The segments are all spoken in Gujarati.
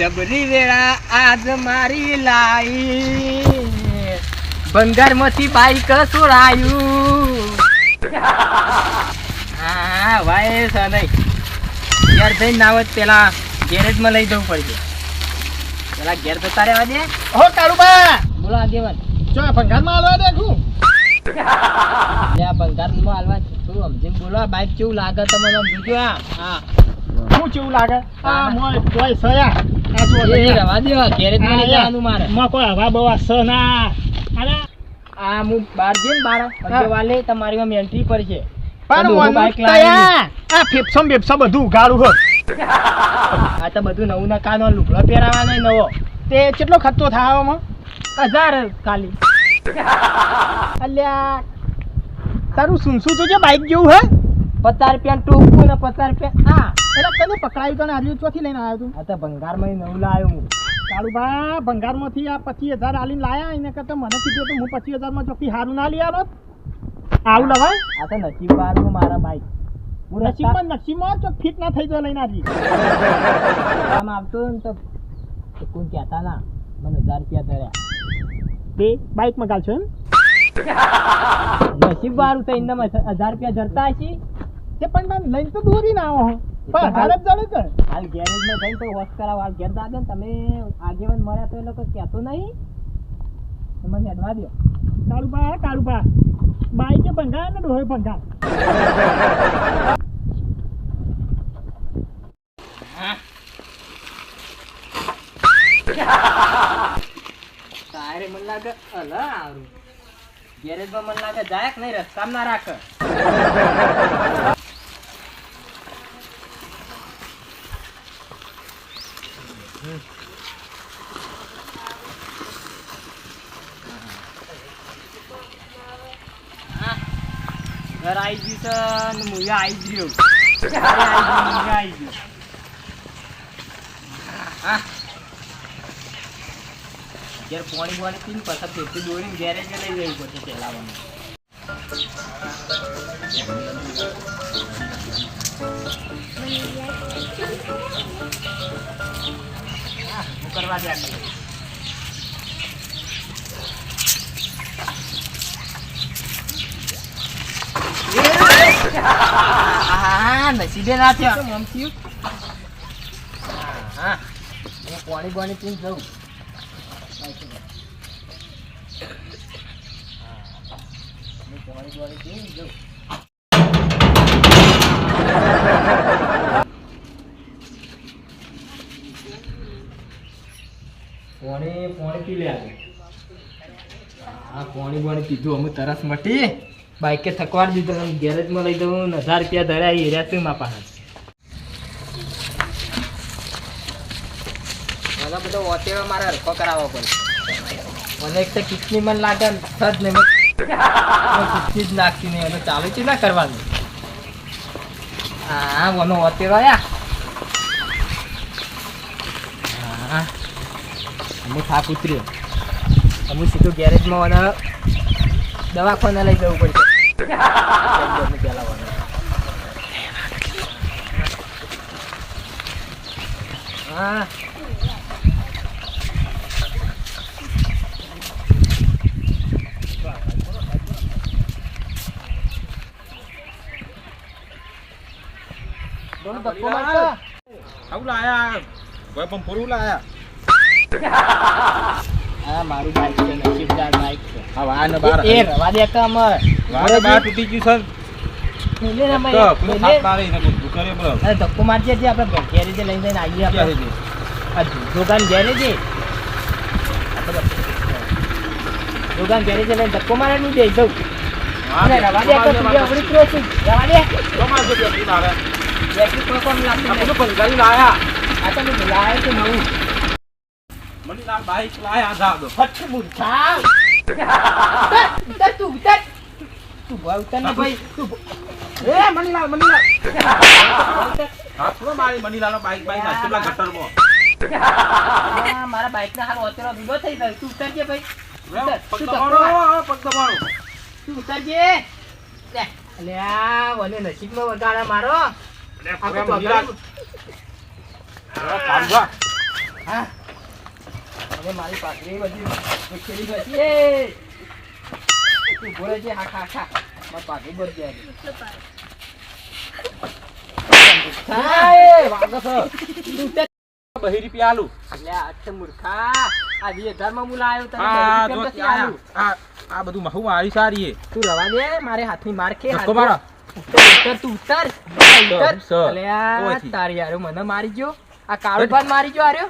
જબરી વેળા આજ મારી લાઈ. ભંગારમાંથી બાઈક છોડાયું. હા ભાઈ છે નહીં. ઘેર થઈને ના પેલા ગેરેજમાં લઈ જવું પડશે. પેલા ઘેર જતા રહેવા દે. હો કાળુબા બોલો આગેવાન જો ભંગારમાં આલવા દેખું લે આ ભંગારમાં હાલવા તું સમજીને બોલો બાઈક કેવું લાગે તમને આમ જોજો આ હા. શું કેવું લાગે? આ મોય કોઈ સયા. તમારી એન્ટ્રી પર છે. તો બધું આ તો નવું ના કાનો લુગડો પહેરાવાનો નવો. તે કેટલો ખર્ચો થાય આવામાં હજાર ખાલી. અલ્યા. તારું સુનસું છે બાઈક જેવું હે? પચાસ રૂપિયા ટૂંકું ને પચાસ રૂપિયા. હા. એટલે કને પકડાયું તને આજુ ચોથી લઈને આવ્યો તું આ તો ભંગારમાં નવું લાવ્યો હું. કાળુબા ભંગારમાંથી આ પચીસ હજાર આલીને લાયા એને કરતા મને કીધું તો હું પચીસ હજારમાં ચોખ્ખી હારું ના લઈ આવ્યો આવું લવાય? આ તો નસીબ વાળું મારા બાઈક હું નસીબમાં નસીબમાં તો ફિટ ના થઈ ગયો લઈને આવી આમ આવતો ને તો કોણ કહેતા ના મને હજાર રૂપિયા ધર્યા બે બાઈકમાં ગાલશો એમ? નસીબ વાળું તો એમને હજાર રૂપિયા જરતા હશે. તે પણ લઈને તો દોરી ના આવો હો. પણ હાલ જ કે હાલ ગેરેજમાં જઈને તો વોશ કરાવો હાલ ઘેર દાદા તમે આગેવાન મળ્યા તો એ લોકો કહેતો નહીં. મને હેડવા દો બાઈકે ને ડોહે ભંગાર. તારે મને લાગે અલ આવરું ગેરેજમાં મને લાગે જાય કે નહીં રસ્તામાં ના રાખ ઘર આવી ગયું છે ને મુયા આવી ગયું આવી ગયું હા ઘેર પોણી પોણી પીને પછી પેટી દોડીને ઘેરે લઈ જવું પડશે ચલાવવાનું કરવા દે આ નસીબે ના થયો કેમ થયું? હા, હા હું પાણી પાણી પીને જઉં હું પાણી પાણી પીને જઉં પાણી પાણી પી લે. હા પાણી પાણી પીધું અમે તરસ મટી બાઈકે થકવાડ દીધો ગેરેજમાં લઈ દઉં હજાર રૂપિયા ધર્યા એ રહ્યા તું માપા મને બધો ઓતેડો મારે હરખો કરાવવો પડે. મને એક તો કિડની મન લાગે ને નહીં કિડની જ નાખતી નહીં એને ચાલુ છે ના કરવાનું. હા મને ઓતેડો આયા. હા. અમુક થાક ઉતર્યો. અમુક સીધું ગેરેજમાં મને દવાખાને લઈ જવું પડશે. પેલા હા બોલો ધક્કો મારશો? આવું લાયા કોઈ પણ પૂરું મારું બાઈક છે નસીબદાર બાઈક છે. આ વાર બાર એ રવા દે કામ વાર ને બાર તૂટી ગયું છે મેલે ને અમે તો હાથ મારે નું જઈ કરે બરો અરે ધક્કો મારજે જે આપણે ઘેરે જે લઈને આવીએ આપણે. આ દુકાન ઘેરે જે દુકાન ઘેરે જે લઈને ધક્કો મારે નહીં દે દઉં અરે રવા દે તો તું અવળી છું. રવા દે. જો મારે. બંગાળી લાયા. આ તો મેં નવું. મને ના બાઈક લાયા જા દો ફટ ઉતર તું, ઉતર. તું ભાઈ ઉતર ને ભાઈ. તું એ મનીલાલ મનીલાલ. ઉતર. હા થોડો મારી મનીલાલ બાઈક બાઈક ના કેટલા ગટરમાં. મારા બાઈક ના હારો અત્યારે વિલો થઈ ગયો. તું ઉતરજે ભાઈ. પગ તું દબાણો પગ દબાણો તું ઉતરજે. લે. અલે આ વને નસીબમાં વગાડા મારો. મનીલાલ. હા. હવે મારી પાઘડી બધી ઉછેરી ગઈ એ! તું બોલે છે હા ખા ખા મારી પાઘડી બધી બહી રૂપિયા આલું. મૂર્ખા. આ હજારમાં તને બધું મહુ મારી સારી તું રવા દે મારે હાથની માર ખે ધક્કો મારો. તું ઓયથી. તારી યાર મને મારી ગયો આ કાળો ભાન મારી ગયો આર્યો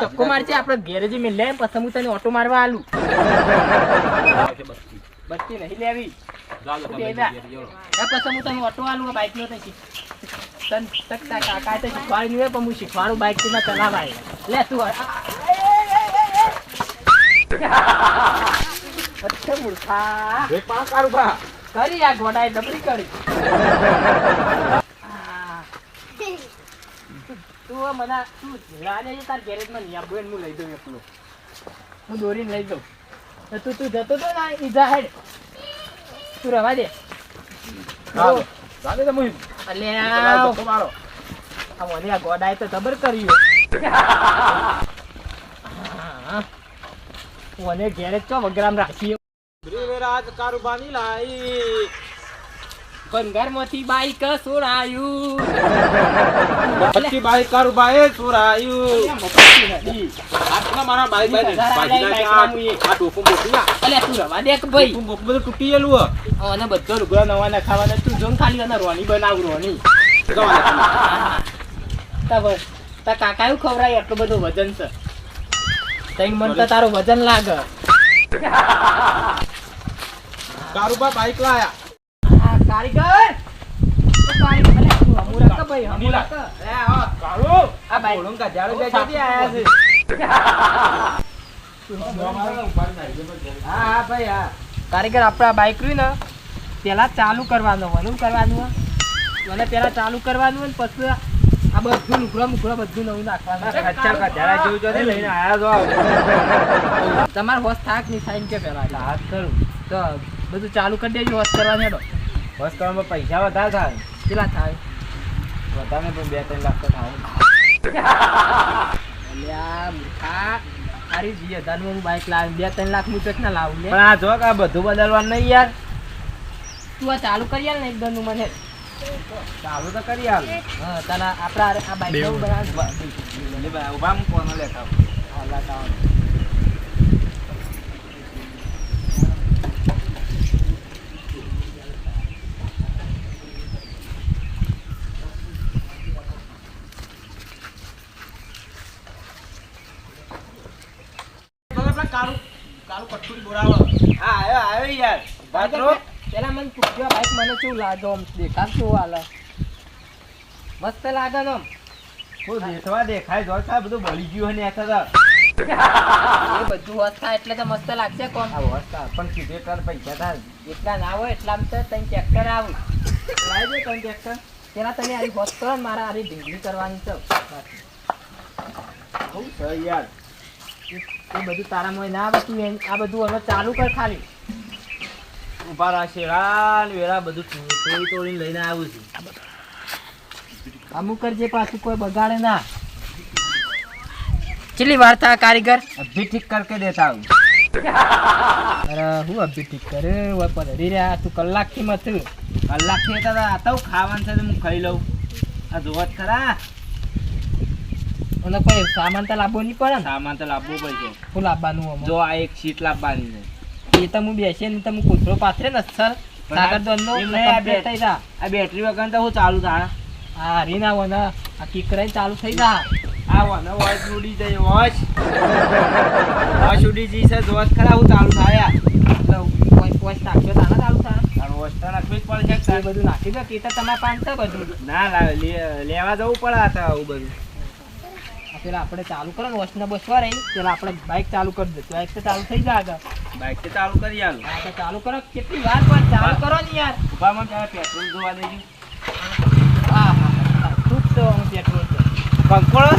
ધક્કો મારજે આપણે ગેરેજે મેં લે પછી હું તને ઓટો મારવા આલું. બત્તી નહીં લેવી. પછી હું તને ઓટો આલું બાઈક નો તને તન તક તા કાકા તો શીખવાડી નહીં પણ હું શીખવાડું બાઈક તું ના ચલાવાય. લે તું. અચ્છા મૂર્ખા. કરી આ ઘોડાએ ડબલી કરી. તું મને તું રાને તાર ગેરેજમાં નહીં આપવું હું લઈ દઉં એકલો. હું દોરીને લઈ દઉં. તું તું જતો તો ના ઈજા હેડ. તું રવા દે. ચાલે તો મુઈ અલ્યા મારો. આ મને આ ગોડાએ તો ખબર કર્યું મને ગેરેજ ચો વગરામ રાખીએ કારુબાની લાઈ. બંગારમાંથી બાઈક સોરાયું. પછી બાઈક કરું ચોરાયું મફતી નથી. આટલા મારા બાઈક બાઈક. આ ટોપું ના તું રવા દે કે ભાઈ? ટોપું બધું તૂટી ગયેલું હે. અને બધો લુગડા નવા નખાવાના તું જોન ખાલી અને રોની બનાવું રોની. તા બસ તા કાકા એવું ખવડાય આટલું બધું વજન છે. તઈ મન તો તારું વજન લાગે. કારુબા બાઈક લાયા. કારીગર! કારીગર અલ્યા તું હમું રાખ ભાઈ હમું નીલા. રાખ હો. કારુ આ બાઈક ઓળંગ કા જાડો ઓ બે આયા છે. હા હા ભાઈ હા. કારીગર આપણે આ બાઈક રહ્યું ને પેલા ચાલુ કરવાનું હોય શું કરવાનું મને પેલા ચાલુ કરવાનું હોય ને પછી આ બધું લુગડા મુકડા બધું નવું નાખવાનું ને તમારે હોશ થાક નહીં થાય કે પેલા. હાથ કરું. તો બધું ચાલુ કરી દેજો હોશ કરવાનું હેડો. બસ કરવામાં પૈસા વધારે થાય. કેટલા થાય? વધારે પણ બે ત્રણ લાખ તો થાય. અલ્યા મૂર્ખા તારી વીસ હજારનું હું બાઇક લાવી બે ત્રણ લાખ હું તો ના લાવું લે. પણ આ જો આ બધું બદલવાનું નહીં યાર. તું આ ચાલુ કરી આલ ને એકદમનું મને. ચાલુ તો કરી હાલ હા તને આપણા આ- આ બાઈક નવું બનાવ. ઊભા હું કોનો લેતા કારું કારું કઠોરી બોરાવો હા આવ્યો આવ્યો યાર બાત્રો પેલા મને પૂછ્યો બાઈક મને કેવું લાગે આમ દેખાવ કેવું હાલે? મસ્ત લાગે ને આમ. હું દેખાય જો સાહેબ બધું બળી ગયું ને આ એ બધું હોશ એટલે તો મસ્ત લાગશે કોમ વસ્તા પણ કીધે તાર પૈસા થાય. એટલા ના હોય એટલા તો તને ટ્રેક્ટર આવું. લાવી દે તને ટ્રેક્ટર પેલા તને આરી કરો ને આરી ઢીંગલી કરવાની છે બહુ યાર. એ બધું તારામાં ના આવે તું આ બધું હવે ચાલુ કર ખાલી. ઊભા રહે શેરા ને વેરા બધું તોડી તોડીને લઈને આવું છું. અમુક કરજે પાછું કોઈ બગાડે ના. કેટલી વાર કારીગર? અભી ઠીક કરકે દેતા હું અરે હું અભી ઠીક કરે? હોય પધરી રહ્યા. તું કલાકથી મત. કલાકથી હતા આ તો ખાવાનું છે તો હું ખાઈ લઉં. આ જોવા જ ખરા. અને કોઈ સામાન તો લાવવો નહીં પડે સામાન તો લાવવો પડશે. શું લાવવાનું? જો આ એક સીટ લાવવાની છે. એ તો હું બેસીએ ને તો કૂતરો પાથરે ને સર સાગર દોનનો આ આ બેટરી વગર તો હું ચાલુ થાય આ હરીના વન આ કિકરાઈ ચાલુ થઈ જા. આ વન વોચ ઉડી જાય વોચ વોચ ઉડી જઈ છે જોવા ખરા હું ચાલુ થાય. વોચ પોચ નાખ્યો તાના ચાલુ થાય વોચ તો નાખવી જ પડશે એ બધું નાખી દો કે તો તમારે પાંચ છે બધું. ના લેવા જવું પડે હતા આવું બધું. પેલા આપણે ચાલુ કરો ને વોચને બસવા રહી પેલા આપણે બાઇક ચાલુ કરી દે. બાઇક તો ચાલુ થઈ જાય આગળ. બાઈક તો ચાલુ કરી આલું. બાઈક તો ચાલુ કરો. કેટલી વાર પણ ચાલુ કરો ને યાર. ઉભામાં પેલા પેટ્રોલ જોવા દેજો. હા ખૂબ તો હું પેટ્રોલ તો કંકોળો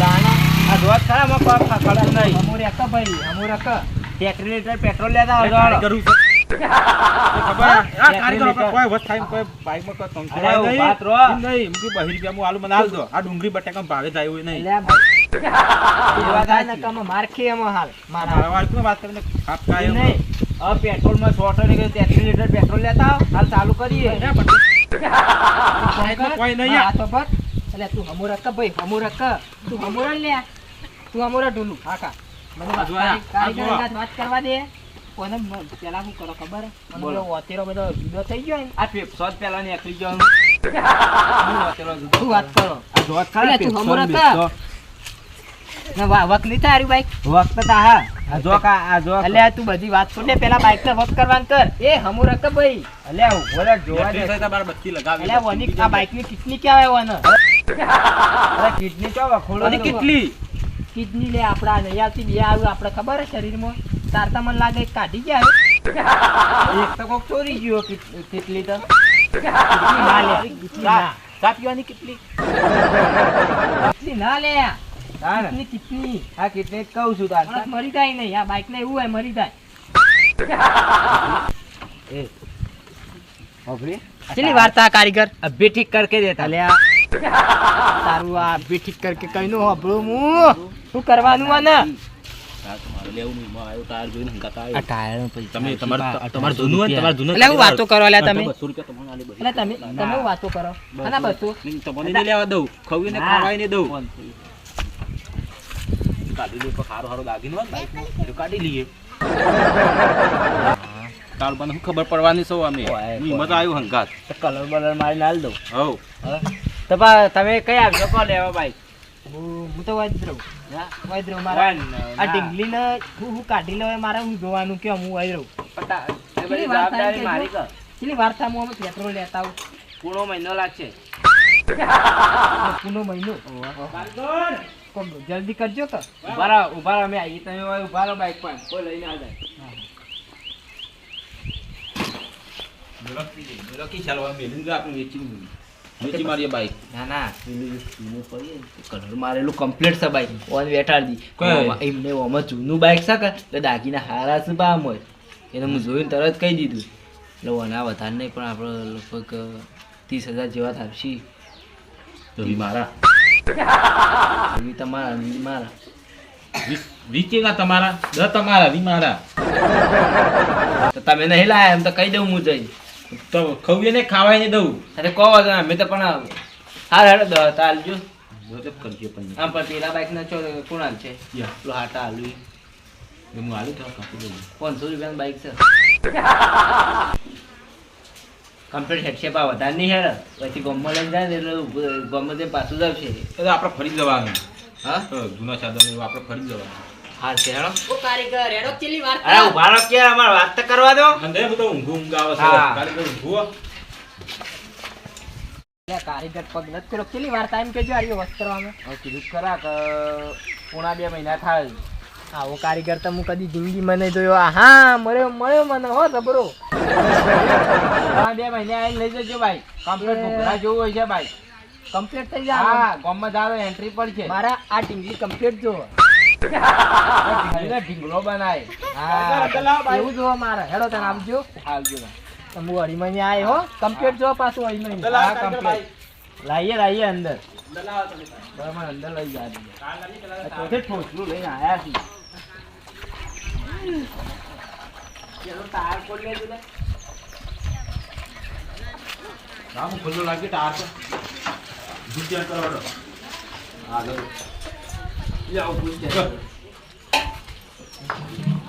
દાણા? આ જોવા ખરા માં પાપ ખાડા નહીં. અમો એક ભાઈ અમુર એક પેટ્રોલ લીટર પેટ્રોલ લેતા આવજો કરું ખબર? આ એક કારીગર મિનિટ. આપણે કોઈ વસ્તુ થાય એમ કોઈ બાઈકમાં કોઈ તંગ અરે થવાય ઊભા નહીં. એમ નહીં, એમ કે હું આલુ મને આલ દો. આ ડુંગળી બટાકા ભાવે થાય એવું નહીં. હાલ. મારા વાત કરીને ખાપ નહીં. હવે પેટ્રોલમાં તેત્રીસ લીટર પેટ્રોલ લેતા આવો. હાલ ચાલુ કરીએ. હે, કોઈ નહીં હા, તો પર એટલે તું હમું રખ ભાઈ હમું રખ તું હમું લે તું હમું ઢોલું. કાકા મને વાત કરવા દે. કોને પેલા શું કરો ખબર? બોલો. પેલો બધો જુદો થઈ ગયો ને આ પેપ્સો જ પેલા નીકળી હું વાતેલો શું વાત કરો? આ જોત તું ને કા? બેપ્સો. ને વા- વક નહીં થાય હારી બાઈક વખત તો હા આ જો કા આ જો એટલે તું બધી વાત છોડ પેલા બાઈક ને વક કરવાનું કર એ હમું રખ ભાઈ અલ્યા રે જોવા દે સહિત બત્તી લગાવી એટલે વની આ બાઈકની કિટની કહેવાય વન અરે કિડની વખોડો તો. કેટલી? કિડની લે આપડા નહીં આવતી બે આવ્યું આપણે ખબર હે શરીરમાં તાર તો મને લાગે કાઢી ગયા એક તો કોક ચોરી ગયો કિટ- કેટલી તો ના લે ચા પીવાની કેટલી કિટની ના લે? કિટની કિટની કહું છું તાર. મરી જાય નહીં. આ બાઈક ને એવું હોય મરી જાય. એ. હોભળી? કેટલી વાર્તા કારીગર? અભી ઠીક કરકે દેતા. અલ્યા તારું આ બી ઠીક કરકે કઈ નું હોભળું હું. શું કરવાનું આને? વાતો કરો અલ્યા તમે. બસો રૂપિયા તમને આલી બધી. એટલે તમે તમે વાતો કરો? બસો તમને લેવા દઉં. ખવું ને. ખાવાય ને દઉં. કાઢી લઈએ સારો સારો દાગીનો હોય ને કાઢી લઈએ. કાલ મને શું ખબર પડવાની સૌ અમે હિંમત આવ્યું હંગાત. કલર બલર મારી નાલ દઉં. હવ તો પા તમે કઈ આવજો કો લેવા ભાઈ હું હું તો વાજ રહું. રહું. મારા આ ઢીંગલી ને હું હું કાઢી લઉં મારે હું જોવાનું કે હું વાજ રહું. બધી જવાબદારી મારી કર. કેટલી વાર થાય હું અમે પેટ્રોલ લેતા આવું? પૂરો મહિનો લાગશે. પૂનો મહિનો? કોમ જલ્દી કરજો તો. ઊભા ઊભા અમે આવીએ તમે ઊભા રહો બાઈક પર. કોઈ લઈને આ જાય. લકી ચાલવા મેલીને જો આપણે વેચી વેચી મારીએ બાઈક ના ના. પેલું જૂનું પડીએ ને, કલર મારેલું કમ્પ્લીટ છે બાઈક ઓન? એમને ઓમાં જૂનું બાઈક છે કે? એટલે દાગીના હારા છે બા હોય એને હું જોઈને તરત કહી દીધું. એટલે ઓના વધારે નહીં પણ આપણે લગભગ ત્રીસ હજાર જેવા થાપશી તો વી તમારા મારા. વીસ- તમારા દ તમારા વી મારા. તો તમે નહીં લાયા એમ તો કહી દઉં હું જઈ તો ખવીએ ને ખાવાય ને દઉં. અરે કહો વાંધો અમે તો પણ હાર હેડો દસ હાલજો કરજો પણ. આમ પણ પેલા બાઈક ના છો કુણાલ છે. પેલો હાટા હાલું એ હું આલું તો કાપી દઉં પાંચસો રૂપિયાનું બાઈક છે. કમ્પ્લીટ હેડશે પા વધારે નહીં હેર પછી ગમમાં લઈને જાય ને એટલે ગમમાં જઈને પાછું જ આવશે. એ આપણે ફરી જવાનું. હા? તો જૂના સાધનો આપણે ફરી જવાનું. હાલ છે હેડો. ઓ કારીગર હેડો ચેલી વાર અરે ઊભા રહો કે અમારે વાત તો કરવા દો. મને બધો ઊંઘ ઊંઘ આવે છે કારીગર ઊંઘો કારીગર પગ નથી કર્યો. ચેલી વાર ટાઈમ કેજો આર્યો વસ્ત કરવામાં હવે કીધું ખરા કે પૂણા બે મહિના થાય. આવો કારીગર તો હું કદી જિંદગી મને જોયો હા મળ્યો મળ્યો મને હો સબરો પૂણા બે મહિને આવીને લઈ જજો ભાઈ. કમ્પ્લીટ ભૂખરા જેવું હોય છે ભાઈ. કમ્પ્લીટ થઈ જાય હા ગામમાં આવે એન્ટ્રી પર છે. મારા આ ટીંગલી કમ્પ્લીટ જો ઢીંગલો બનાય. હા એવું જોવો મારે. હેડો તને આપજો. આવજો તમે અઢી મહિને આવ્યો હો. કમ્પ્લીટ જો પાછું અઢી મહિને હા લાઈએ લાવીએ અંદર. અંદર લઈ જાય ચોથે ઠોસલું લઈને આવ્યા છીએ ટાયર. રામ ખુલ્લો લાગે ટાર તો દૂધ કરવાનો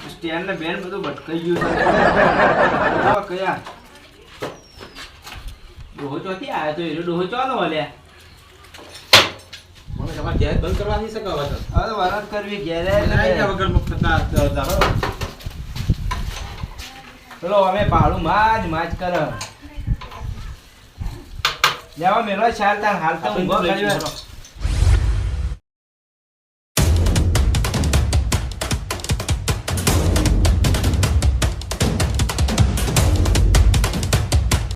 સ્ટેન્ડ ને બેન બધું ભટકાઈ ગયું કયા ડોહો ચોથી આવ્યો તો એ ડોહો વળ્યા મને તમારે બંધ કરવા નહીં શકાવે હવે વરસ કરવી આઈ વગર મુકતા અમે ભાડું માજ માજ કર. લેવા મેળવા ચાલતા હાલતા ઊંઘો કરી